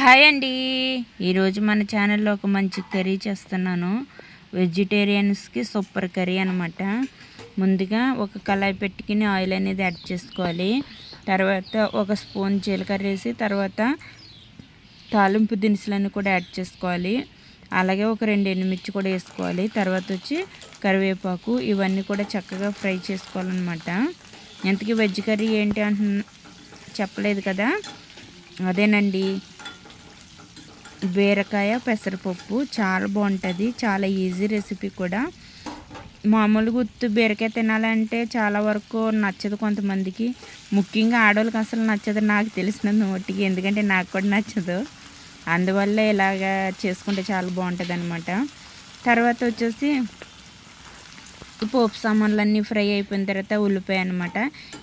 Hi అండి. ఈరోజు మన ఛానల్లో ఒక మంచి కర్రీ చేస్తున్నాను. వెజిటేరియన్స్కి సూపర్ కర్రీ అనమాట ముందుగా ఒక కళాయి పెట్టుకుని ఆయిల్ అనేది యాడ్ చేసుకోవాలి. తర్వాత ఒక స్పూన్ జీలకర్ర వేసి తర్వాత తాలింపు దినుసులన్నీ కూడా యాడ్ చేసుకోవాలి. అలాగే ఒక రెండు ఎండుమిర్చి కూడా వేసుకోవాలి. తర్వాత వచ్చి కరివేపాకు ఇవన్నీ కూడా చక్కగా ఫ్రై చేసుకోవాలన్నమాట. ఇంతకీ వెజ్ కర్రీ ఏంటి అంటున్నా చెప్పలేదు కదా? అదేనండి. బీరకాయ పెసరపప్పు చాలా బాగుంటుంది. చాలా ఈజీ రెసిపీ కూడా. మామూలుగా ఉత్తు బీరకాయ తినాలంటే చాలా వరకు నచ్చదు కొంతమందికి. ముఖ్యంగా ఆడవాళ్ళకి అసలు నచ్చదు. నాకు తెలిసినందు మట్టికి ఎందుకంటే నాకు కూడా నచ్చదు. అందువల్ల ఇలాగ చేసుకుంటే చాలా బాగుంటుంది అనమాట తర్వాత వచ్చేసి పోపు సామాన్లన్నీ ఫ్రై అయిపోయిన తర్వాత ఉల్లిపాయ అనమాట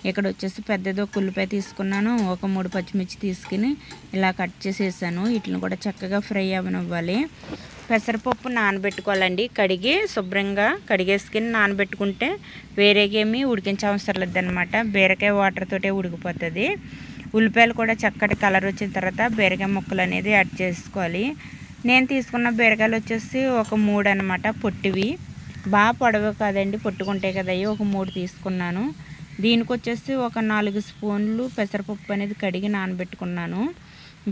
ఇక్కడ వచ్చేసి పెద్దది ఒక ఉల్లిపాయ తీసుకున్నాను. ఒక మూడు పచ్చిమిర్చి తీసుకుని ఇలా కట్ చేసేసాను. వీటిని కూడా చక్కగా ఫ్రై అవనివ్వాలి. పెసరపప్పు నానబెట్టుకోవాలండి. కడిగి శుభ్రంగా కడిగేసుకుని నానబెట్టుకుంటే వేరేగేమి ఉడికించవసరం లేదనమాట బీరకాయ వాటర్ తోటే ఉడికిపోతుంది. ఉల్లిపాయలు కూడా చక్కటి కలర్ వచ్చిన తర్వాత బీరకాయ ముక్కలు అనేది యాడ్ చేసుకోవాలి. నేను తీసుకున్న బీరకాయలు వచ్చేసి ఒక మూడు అనమాట పొట్టివి. బాగా పొడవు కాదండి పొట్టుకుంటే కదా ఒక మూడు తీసుకున్నాను. దీనికి వచ్చేసి ఒక నాలుగు స్పూన్లు పెసరపప్పు అనేది కడిగి నానబెట్టుకున్నాను.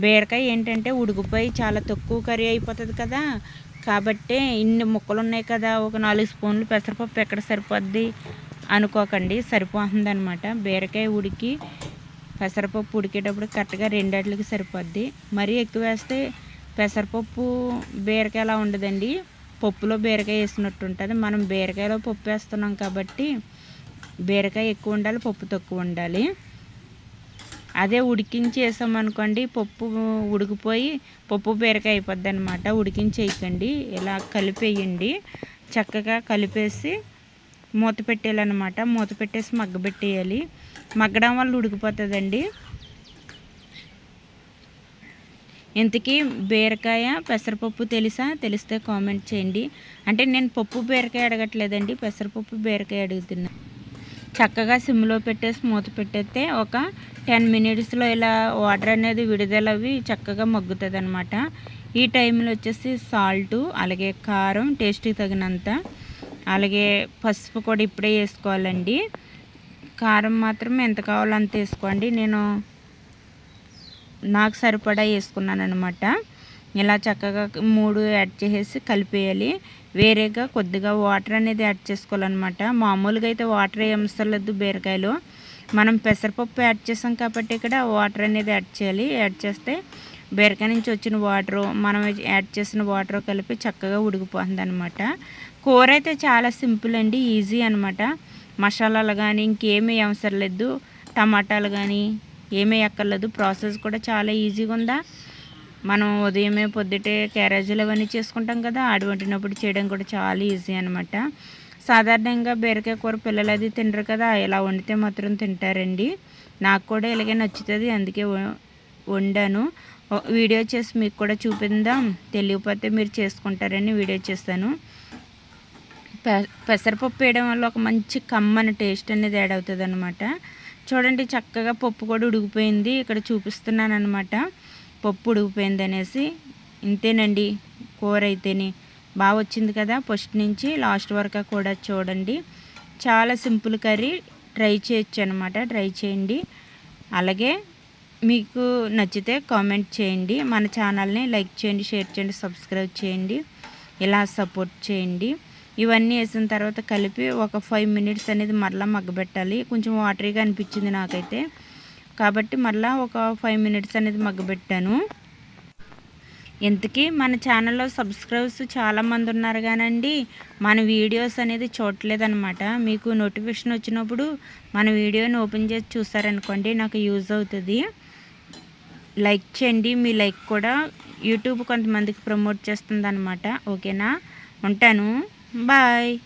బీరకాయ ఏంటంటే ఉడుకుపోయి చాలా తక్కువ కర్రీ అయిపోతుంది కదా కాబట్టి ఇన్ని ముక్కలు ఉన్నాయి కదా ఒక నాలుగు స్పూన్లు పెసరపప్పు ఎక్కడ సరిపోద్ది అనుకోకండి సరిపోతుంది అనమాట బీరకాయ ఉడికి పెసరపప్పు ఉడికేటప్పుడు కరెక్ట్గా రెండేళ్ళకి సరిపోద్ది. మరీ ఎక్కువ వేస్తే పెసరపప్పు బీరకాయ అలా ఉండదండి. పప్పులో బీరకాయ వేసినట్టు ఉంటుంది మనం బీరకాయలో పప్పు వేస్తున్నాం కాబట్టి బీరకాయ ఎక్కువ ఉండాలి పప్పు తక్కువ ఉండాలి. అదే ఉడికించి వేసామనుకోండి పప్పు ఉడికిపోయి పప్పు బీరకాయ అయిపోద్ది అనమాట ఉడికించి వేయకండి ఇలా కలిపేయండి. చక్కగా కలిపేసి మూత పెట్టేయాలన్నమాట. మూత పెట్టేసి మగ్గబెట్టేయాలి. మగ్గడం వల్ల ఉడికిపోతుందండి. ఇంతకీ బీరకాయ పెసరపప్పు తెలుసా? తెలిస్తే కామెంట్ చేయండి. అంటే నేను పప్పు బీరకాయ అడగట్లేదండి పెసరపప్పు బీరకాయ అడుగుతున్నా. చక్కగా సిమ్లో పెట్టేసి మూత పెట్టేస్తే ఒక టెన్ మినిట్స్లో ఇలా వాటర్ అనేది విడుదలవి చక్కగా మగ్గుతుంది అనమాట ఈ టైంలో వచ్చేసి సాల్టు అలాగే కారం టేస్ట్కి తగినంత అలాగే పసుపు కూడా ఇప్పుడే వేసుకోవాలండి. కారం మాత్రం ఎంత కావాలో అంత వేసుకోండి. నేను నాకు సరిపడా వేసుకున్నాను అనమాట ఇలా చక్కగా మూడు యాడ్ చేసేసి కలిపేయాలి. వేరేగా కొద్దిగా వాటర్ అనేది యాడ్ చేసుకోవాలన్నమాట. మామూలుగా అయితే వాటర్ ఏమస్తలేదు బీరకాయలో. మనం పెసరపప్పు యాడ్ చేసాం కాబట్టి ఇక్కడ వాటర్ అనేది యాడ్ చేయాలి. యాడ్ చేస్తే బీరకాయ నుంచి వచ్చిన వాటరు మనం యాడ్ చేసిన వాటర్ కలిపి చక్కగా ఉడికిపోతుంది అనమాట కూర అయితే చాలా సింపుల్ అండి ఈజీ అనమాట మసాలాలు కానీ ఇంకేమీ అవసరం లేదు. టమాటాలు కానీ ఏమీ ఎక్కర్లేదు ప్రాసెస్ కూడా చాలా ఈజీగా ఉందా? మనం ఉదయమే పొద్దుటే క్యారేజీలు అవన్నీ చేసుకుంటాం కదా ఆడవంటినప్పుడు చేయడం కూడా చాలా ఈజీ అనమాట సాధారణంగా బీరకాయ కూర పిల్లలు అది తినరు కదా ఇలా వండితే మాత్రం తింటారండి. నాకు కూడా ఇలాగే నచ్చుతుంది అందుకే వండాను. వీడియో చేసి మీకు కూడా చూపిందాం తెలియకపోతే మీరు చేసుకుంటారని వీడియో చేస్తాను. పెసరపప్పు వేయడం వల్ల ఒక మంచి కమ్మని టేస్ట్ అనేది యాడ్ అవుతుంది అనమాట చూడండి చక్కగా పప్పు కూడా ఉడికిపోయింది. ఇక్కడ చూపిస్తున్నాను అనమాట పప్పు ఉడికిపోయింది అనేసి. ఇంతేనండి కూర అయితేనే. బాగా వచ్చింది కదా ఫస్ట్ నుంచి లాస్ట్ వరకు కూడా చూడండి. చాలా సింపుల్ కర్రీ. ట్రై చేయొచ్చు అనమాట ట్రై చేయండి. అలాగే మీకు నచ్చితే కామెంట్ చేయండి. మన ఛానల్ని లైక్ చేయండి షేర్ చేయండి సబ్స్క్రైబ్ చేయండి. ఇలా సపోర్ట్ చేయండి. ఇవన్నీ వేసిన తర్వాత కలిపి ఒక ఫైవ్ మినిట్స్ అనేది మరలా మగ్గబెట్టాలి. కొంచెం వాటరీగా అనిపించింది నాకైతే. కాబట్టి మరలా ఒక ఫైవ్ మినిట్స్ అనేది మగ్గబెట్టాను. ఇంతకీ మన ఛానల్లో సబ్స్క్రైబ్స్ చాలామంది ఉన్నారు కానండి మన వీడియోస్ అనేది చూడలేదనమాట మీకు నోటిఫికేషన్ వచ్చినప్పుడు మన వీడియోని ఓపెన్ చేసి చూసారనుకోండి నాకు యూజ్ అవుతుంది. లైక్ చేయండి మీ లైక్ కూడా యూట్యూబ్ కొంతమందికి ప్రమోట్ చేస్తుంది అనమాట ఓకేనా ఉంటాను. Bye.